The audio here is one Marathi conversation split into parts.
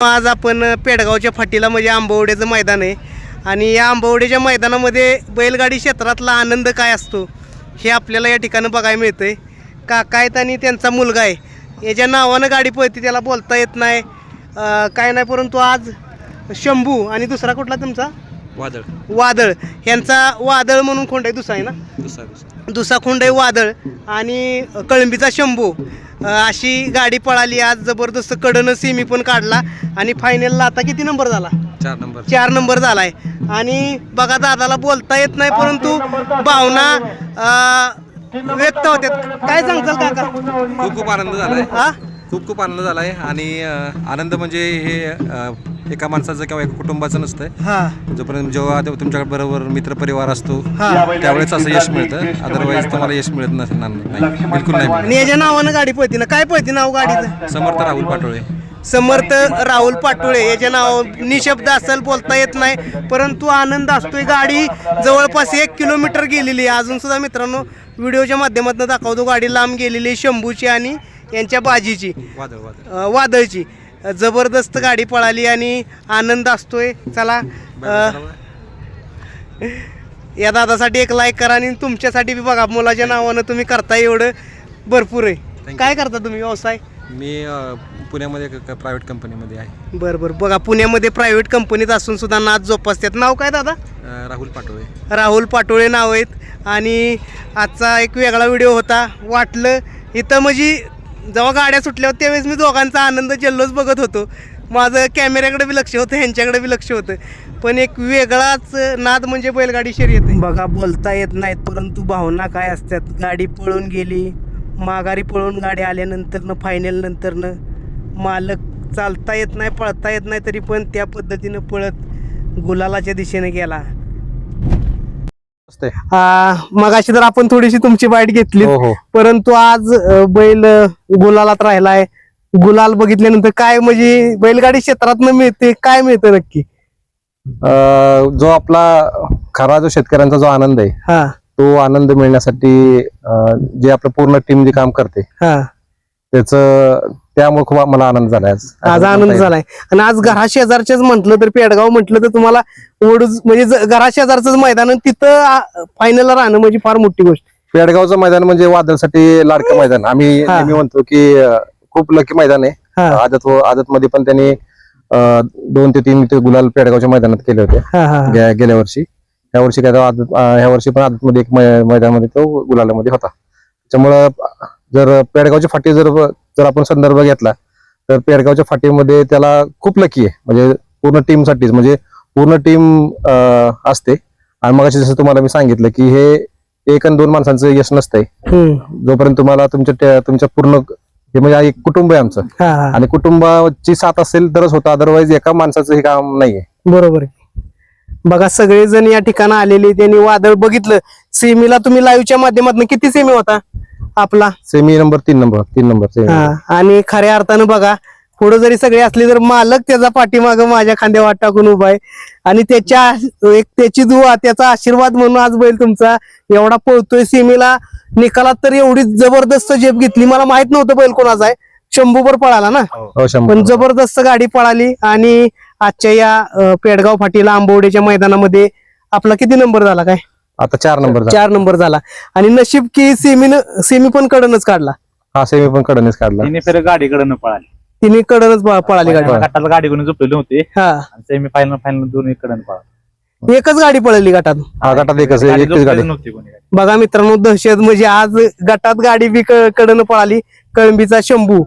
आज आपण पेडगावच्या फाटीला म्हणजे आंबवड्याचं मैदान आहे. आणि या आंबवड्याच्या मैदानामध्ये बैलगाडी क्षेत्रातला आनंद काय असतो हे आपल्याला या ठिकाणी बघायला मिळतंय. काका आहेत आणि त्यांचा मुलगा आहे. याच्या नावानं गाडी पळते त्याला बोलता येत नाही. काय नाही परंतु आज शंभू आणि दुसरा कुठला तुमचा? वादळ. वादळ. यांचा वादळ म्हणून खोंड आहे दुसरा आहे ना? दुसरा. दुसरा खोंड आहे वादळ. आणि कळंबीचा शंभू. अशी गाडी पळाली. आज जबरदस्त कडनं सेमी पण काढला. आणि फायनलला आता किती नंबर झाला? चार नंबर चार नंबर झालाय. आणि बघा दादाला बोलता येत नाही परंतु भावना व्यक्त होत्यात. काय सांगताल काका? खूप खूप आनंद झालाय. हा? खूप खूप आनंद झालाय. आणि अं, आनंद म्हणजे हे अं, एका माणसाचं किंवा एका कुटुंबाचं नसतंय. हा. जोपर्यंत जेव्हा ते तुमच्याकडे बरोबर मित्रपरिवार असतो हा. त्यावेळेस असं यश मिळतं. अदरवाईज तुम्हाला यश मिळत नसणार नाही बिलकुल नाही आणि याच्या नावानं गाडी पळते ना? काय पळते नाव गाडीचं? मिळत. समर्थ राहुल पाटोळे. समर्थ राहुल पाटोळे. याचे नाव निशब्द असेल बोलता येत नाही. परंतु आनंद असतोय गाडी. जवळपास एक किलोमीटर गेलेली आहे. अजून सुद्धा मित्रांनो व्हिडिओच्या माध्यमातून दाखवतो. गाडी लांब गेलेली आहे शंभूची आणि यांच्या बाजीची. वादळ वादळ. अ, वादळची. जबरदस्त गाडी पळाली आणि आनंद असतोय. चला या दादासाठी एक लाईक करा आणि तुमच्यासाठी बी बघा मुलाच्या नावानं तुम्ही करता एवढं भरपूर आहे. काय करता तुम्ही व्यवसाय? मी पुण्यामध्ये प्रायव्हेट कंपनीमध्ये आहे. बरं बरं. बघा पुण्यामध्ये प्रायव्हेट कंपनीत असून सुद्धा नाच जोपासतात. नाव काय दादा? राहुल पाटोळे. राहुल पाटोळे नाव आहेत. आणि आजचा एक वेगळा व्हिडिओ होता. वाटलं इथं म्हणजे जेव्हा गाड्या सुटल्या होत्या त्यावेळेस मी दोघांचा आनंद जल्लोष बघत होतो. माझं कॅमेऱ्याकडे बी लक्ष होतं ह्यांच्याकडे बी लक्ष होतं. पण एक वेगळाच नाद म्हणजे बैलगाडी शर्यत. बघा बोलता येत नाहीत परंतु भावना काय असतात? गाडी पळून गेली माघारी पळून गाडी आल्यानंतरनं फायनल नंतरनं मालक चालता येत नाही पळता येत नाही तरी पण त्या पद्धतीनं पळत गुलालाच्या दिशेने गेला. मगाशी तर आपण थोडीशी तुमची बाईट घेतली. हो हो. परंतु आज बैल गुलालात राहिलाय. गुलाल बघितल्यानंतर काय म्हणजे बैलगाडी क्षेत्रात मिळते काय मिळतं नक्की? अ, जो आपला खरा जो शेतकऱ्यांचा जो आनंद आहे हा. तो आनंद मिळण्यासाठी जे आपलं पूर्ण टीम जे काम करते हा. त्याच त्यामुळे खूप मला आनंद झाला आज आनंद झालाय. आणि आज घरा शेजारच्याच म्हटलं तर पेडगाव म्हटलं तर तुम्हाला वडूज म्हणजे घरा शेजारच मैदान तिथं फायनलला राहणं म्हणजे फार मोठी गोष्ट. पेडगावचं मैदान म्हणजे वादळसाठी लाडकं मैदान. आम्ही. नेहमी म्हणतो की खूप लकी मैदान आहे. हा. आदत आदत मध्ये पण त्यांनी दोन ते तीन ते गुलाल पेडगावच्या मैदानात केले होते. गेल्या वर्षी. ह्या वर्षी काय आदत ह्या वर्षी पण आदत मध्ये एक मैदानामध्ये तो गुलालामध्ये होता. त्याच्यामुळं जर पेडगावच्या फाटी जर जर आपण संदर्भ घेतला तर पेडगावच्या फाटीमध्ये त्याला खूप लकी आहे. म्हणजे पूर्ण टीम साठीच म्हणजे पूर्ण टीम असते. आणि मग जसं तुम्हाला मी सांगितलं की हे एक आणि दोन माणसांचं यश नसतंय. जोपर्यंत तुम्हाला तुमच्या तुमच्या पूर्ण हे म्हणजे एक कुटुंब आहे आमचं. आणि कुटुंबाची साथ असेल तरच होतं अदरवाईज एका माणसाचं हे काम नाहीये. बरोबर बघा सगळेजण या ठिकाणी आलेले त्यांनी वादळ बघितलं. सेमीला तुम्ही लाईव्हच्या माध्यमातून किती सेमी होता? आपला? सेमी नंबर तीन नंबर तीन नंबर सेमी हा आणि खऱ्या अर्थानं बघा पुढे जरी सगळे असले तर मालक त्याचा पाठीमाग माझ्या खांद्यावर टाकून उभा आहे. आणि त्याच्या एक त्याची दुवा त्याचा आशीर्वाद म्हणून आज बैल तुमचा एवढा पळतोय. सीमेला निकालात तर एवढी जबरदस्त झेप घेतली. मला माहीत नव्हतं बैल कोणाचा आहे. शंभूवर पळाला ना? हो शंभर पण जबरदस्त गाडी पळाली. आणि आजच्या या पेडगाव फाटीला आंबवडेच्या मैदानामध्ये आपला किती नंबर झाला काय? आता चार नंबर झाला. चार नंबर झाला. आणि नशीब की सेमीनं सेमी पण कडनच काढला. हा सेमी पण कडनेच काढला. तिने फेर गाडीकडे न पळाली. तिने कडनच पळाली. गाडी. गटाला गाडीकडून झोपलेली होती हा. आणि सेमी फायनल फायनल दोन्ही कडन पळाली. एकच गाडी पळाली गटात. हा गटात एकच गाडी एकच झोपलेली गाडी नव्हती कोणी गाडी. बघा मित्रांनो दहशत म्हणजे आज गटात गाडी बी क- कडनं पळाली. कळंबीचा शंभू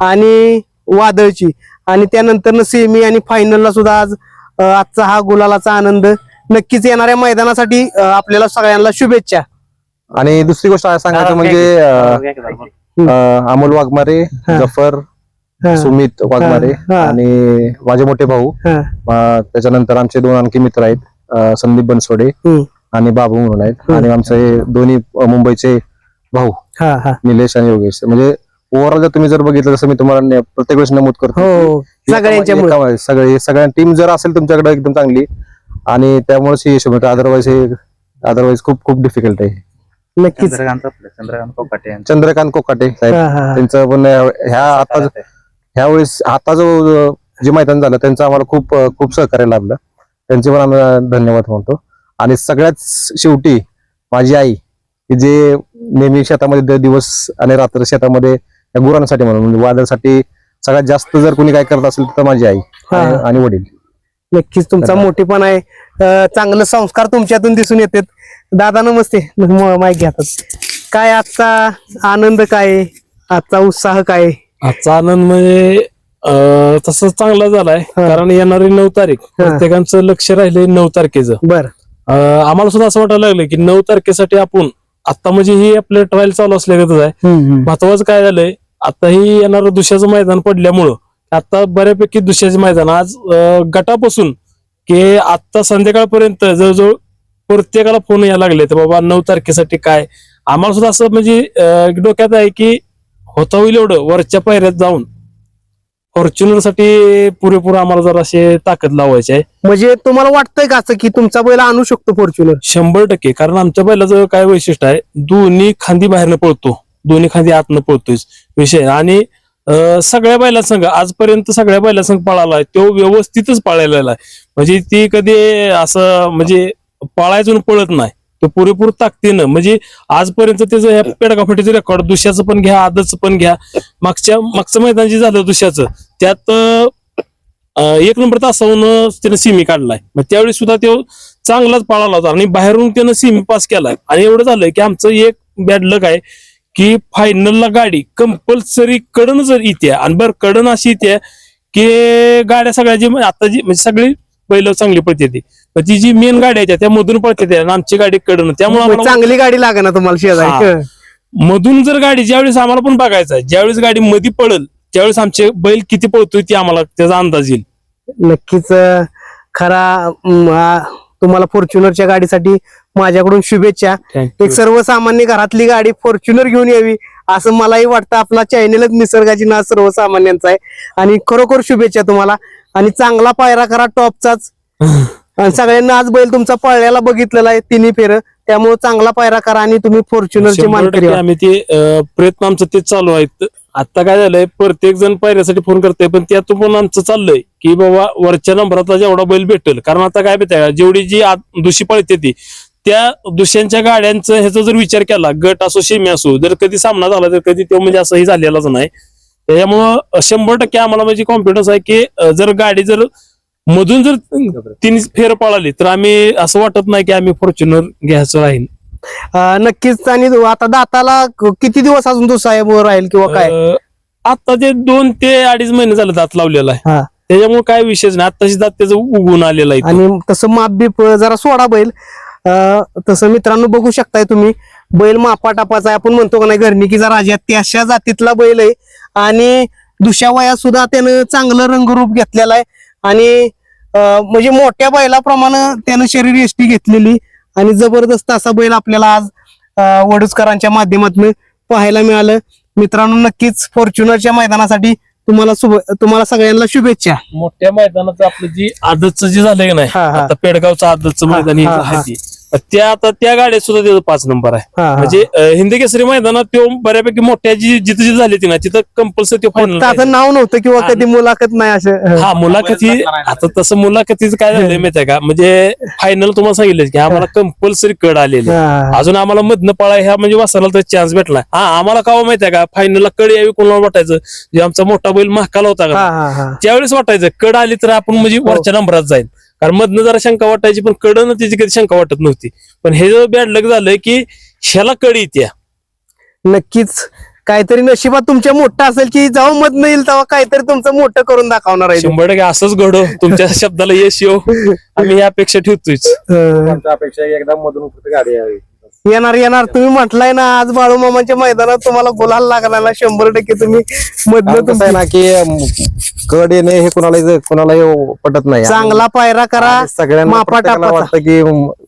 आणि वादळची. आणि त्यानंतर सेमी आणि फायनलला सुद्धा आज अं, आजचा हा गुलालाचा आनंद नक्कीच येणाऱ्या मैदानासाठी अं, आपल्याला सगळ्यांना शुभेच्छा आणि दुसरी गोष्ट आहे सांगायचं म्हणजे अं. अं, अमोल वाघमारे हा. जफर हा, सुमित वाघमारे हा. आणि माझे मोठे भाऊ हा, अं, त्याच्यानंतर आमचे दोन आणखी मित्र आहेत अं, संदीप बनसोडे हम्म, आणि बाबू म्हणून आहेत. आणि आमचे दोन्ही अं, मुंबईचे भाऊ हा, हा. निलेश आणि योगेश म्हणजे ओव्हरऑल जर तुम्ही जर बघितलं जसं मी तुम्हाला ने- प्रत्येक वेळेस नमूद करतो हो सगळ्यांच्या मुळे. एका- सगळे सगळ्या टीम जर असेल तुमच्याकडे एकदम चांगली आणि त्यामुळेच हे यश मिळतं अदरवाईज हे अदरवाईज खूप खूप डिफिकल्ट आहे नक्कीच चंद्रकांत आपलं चंद्रकांत कोकाटे यांचं. चंद्रकांत कोकाटे साहेब हा, हा, हा. त्यांचं पण ह्या आता ह्या वेळेस आता जो जे मैदान झालं त्यांचं आम्हाला खूप खूप सहकार्य लाभलं त्यांचे पण आम्ही धन्यवाद म्हणतो आणि सगळ्यात शेवटी माझी आई की जे नेहमी शेतामध्ये द- दिवस आणि रात्र शेतामध्ये या गुरांसाठी म्हणून म्हणजे वादळसाठी सगळ्यात जास्त जर कोणी काय करत असेल तर माझी आई हा. आणि आणि वडील नक्कीच तुमचा. मोठेपण आहे चांगलं संस्कार तुमच्यातून दिसून येतात दादा नमस्ते म- माईक घेतात काय आजचा आनंद काय? आजचा उत्साह काय? आजचा आनंद म्हणजे अं, तसं चांगला झालाय. कारण येणारी नऊ तारीख. प्रत्येकांचं लक्ष राहिले नऊ तारखेचं बर आम्हाला सुद्धा असं वाटायला लागलं की नऊ तारखेसाठी आपण आता म्हणजे ही आपले ट्रायल चालू असल्यागतच आहे महत्वाचं काय झालंय आता ही येणारं दुसऱ्याचं मैदान पडल्यामुळं आता बऱ्यापैकी दुसऱ्याचे मैदान. आज गटापासून की आता संध्याकाळपर्यंत जवळजवळ प्रत्येकाला फोन यायला लागले तर बाबा नऊ तारखेसाठी काय? आम्हाला सुद्धा असं म्हणजे डोक्यात आहे की होता होईल एवढं वरच्या पायऱ्यात जाऊन. फॉर्च्युनरसाठी पुरेपूर आम्हाला जर असे ताकद लावायची आहे. म्हणजे तुम्हाला वाटतंय का असं की तुमचा बैल आणू शकतो फॉर्च्युनर? शंभर टक्के कारण आमच्या बैलाचं काय वैशिष्ट्य आहे दोन्ही खांदी बाहेरनं पळतो. दोन्ही खांदी आतनं पळतोय विषय. आणि सगळ्या बैला संघ आजपर्यंत सगळ्या बैला संघ पळाला तो व्यवस्थितच पळालेला आहे. म्हणजे ती कधी असं म्हणजे पळायचून पळत नाही. तो पुरेपूर ताकदीनं म्हणजे आजपर्यंत त्याचं ह्या पेडगाफाटीचं रेकॉर्ड दुसऱ्याचं पण घ्या आदचं पण घ्या. मागच्या मागचं मैदान जे झालं दुसऱ्याचं त्यात एक नंबर तासावून त्यानं सिमी काढलाय. मग त्यावेळी सुद्धा तो चांगलाच पळाला होता आणि बाहेरून त्यानं सिमी पास केलाय. आणि एवढं झालं की आमचं एक बॅड लक आहे. की फायनलला गाडी कंपल्सरी कडन जर येते आणि बरं कडन अशी येते की गाड्या सगळ्या जी आता जी म्हणजे सगळी पहिलं चांगली पळते ती. पण ती जी मेन गाडी आहे त्या मधून पळते त्या आणि आमची गाडी कडन. त्यामुळे चांगली गाडी लागे ना तुम्हाला शेजारी. मधून जर गाडी ज्यावेळेस आम्हाला पण बघायचं ज्यावेळेस गाडी मध्ये पळल त्यावेळेस आमचे बैल किती पळतोय ते आम्हाला त्याचा अंदाज येईल. नक्कीच खरा तुम्हाला फॉर्च्युनरच्या गाडीसाठी माझ्याकडून शुभेच्छा. एक सर्वसामान्य घरातली गाडी फॉर्च्युनर घेऊन यावी असं मलाही वाटतं. आपला चॅनेलच निसर्गाची नाव सर्वसामान्यांचा आहे. आणि खरोखर शुभेच्छा तुम्हाला. आणि चांगला पायरा करा टॉपचाच. आणि सगळ्यांना आज बैल तुमचा पळल्याला बघितलेला आहे तिन्ही फेर. त्यामुळे चांगला पायरा करा आणि तुम्ही फॉर्च्युनरची मानकरी. आम्ही ते प्रयत्न आमचं तेच चालू आहेत. आता काय झालंय प्रत्येक जण पायऱ्यासाठी फोन करतोय पण त्यातून पण आमचं चाललंय की बाबा वरच्या नंबराचा जेवढा बैल भेटेल. कारण आता काय का जेवढी जी दुशी पळते ती त्या दुष्यांच्या गाड्यांचं ह्याचा जर विचार केला गट असो शेमी असो जर कधी सामना झाला तर कधी तो म्हणजे असंही झालेलाच नाही. त्याच्यामुळं शंभर टक्के आम्हाला म्हणजे कॉन्फिडन्स आहे की जर गाडी जर मधून जर तीन फेर पळाली तर आम्ही असं वाटत नाही की आम्ही फॉर्च्युनर घ्यायचं राहील. नक्कीच. आणि आता दाताला किती दिवस अजून तो साहेब राहील किंवा काय? आता ते दोन ते अडीच महिने झाले दात लावलेला आहे. त्याच्यामुळे काय विषयच नाही. आताशी दात त्याचं उगून आलेला आहे आणि तसं माप बीप जरा सोडा बैल. तसं मित्रांनो बघू शकताय तुम्ही बैल मापा टापाचा आहे. आपण म्हणतो का नाही घरणिकीचा राजा त्याच्या जातीतला बैल आहे. आणि दुसऱ्या वयात सुद्धा त्यानं चांगलं रंगरूप घेतलेलं आहे. आणि म्हणजे मोठ्या बैलाप्रमाणे त्यानं शरीर एष्टी घेतलेली. आणि जबरदस्त असा बैल आपल्याला आज अं, वडूजकरांच्या माध्यमातून पाहायला मिळालं. मित्रांनो नक्कीच फॉर्च्युनरच्या मैदानासाठी तुम्हाला शुभ तुम्हाला सगळ्यांना शुभेच्छा. मोठ्या मैदानाचं आपलं जी आदतचं जे झालंय का नाही. आता पेडगावचं आदतचं मैदान. त्या आता त्या गाड्यात सुद्धा त्याचा पाच नंबर आहे. हा, हा. म्हणजे अं, हिंदी केसरी मैदानात तो बऱ्यापैकी मोठ्या जी जिथं जिथं झाली ती ना तिथं कंपल्सरी फक्त असं नाव नव्हतं किंवा हा. कधी मुलाखत नाही असं. हा मुलाखती आता तसं मुलाखतीचं काय झालंय माहितीये का? म्हणजे फायनल तुम्हाला सांगितलं की आम्हाला कंपल्सरी कड आलेली. हा. अजून आम्हाला मधनं पळा ह्या म्हणजे वासाला तर चान्स भेटला हा आम्हाला का माहितीये का? फायनलला कड यावी कोणाला वाटायचं? जे आमचा मोठा बैल महाकाला होता हा, का? हा, हा. त्यावेळेस वाटायचं कड आली तर आपण म्हणजे वरच्या नंबरात जाईल. कारण मधनं जरा शंका वाटायची पण कडनं त्याची कधी शंका वाटत नव्हती. पण हे जर बॅड लक झालंय की ह्याला कड येते नक्कीच. काहीतरी नशिबात तुमच्या मोठं असेल की जेव्हा मत नाही येईल तेव्हा काहीतरी तुमचं मोठं करून दाखवणार आहे. शंभर टक्के असंच घडो. तुमच्या शब्दाला यश येऊ आम्ही ही अपेक्षा आमच्या अपेक्षा एकदम मधून गाडी यावी. येणार येणार तुम्ही म्हटलाय ना आज बाळू मामाच्या मैदानात तुम्हाला बोलायला लागला ना शंभर टक्के तुम्ही कसं आहे ना की कड येणे हे कोणाला कोणालाही पटत नाही चांगला पायरा करा सगळ्यांना प्रत्येकाला. वाटतं की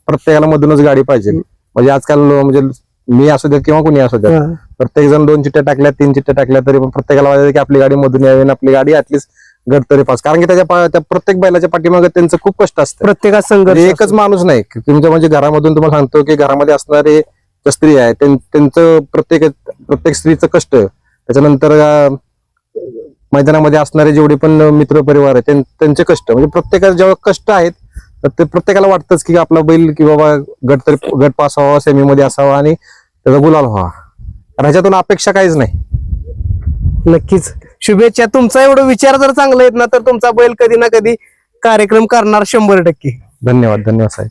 प्रत्येकाला मधूनच गाडी पाहिजे म्हणजे आजकाल म्हणजे मी असू देत किंवा कोणी असू देत. प्रत्येक जण दोन चिट्ट्या टाकल्या तीन चिट्ट्या टाकल्या तरी पण प्रत्येकाला वाटतं की आपली गाडी मधून यावी आपली गाडी ऍटलीस्ट गट तरी पास कारण की त्याच्या पा- त्या प्रत्येक बैलाच्या पाठीमागे त्यांचं खूप कष्ट असतं. प्रत्येकात संघर्ष म्हणजे एकच माणूस नाही. तुमच्या म्हणजे घरामधून तुम्हाला सांगतो की घरामध्ये असणारे ज्या स्त्री आहे त्यां- त्यांचं प्रत्येक प्रत्येक स्त्रीचं कष्ट. त्याच्यानंतर अं, मैदानामध्ये असणारे जेवढे पण मित्र परिवार आहेत त्यां- त्यांचे कष्ट. म्हणजे प्रत्येकाला जेव्हा कष्ट आहेत तर ते प्रत्येकाला वाटतंच की आपला बैल की बाबा गट तरी गट पास व्हावा सेमीमध्ये असावा आणि त्याचा गुलाल व्हावा. आणि ह्याच्यातून अपेक्षा काहीच नाही. नक्कीच. शुभेच्छा. तुमचा एवढं विचार जर चांगला येत ना तर तुमचा बैल कधी ना कधी कार्यक्रम करणार शंभर टक्के. धन्यवाद धन्यवाद साहेब.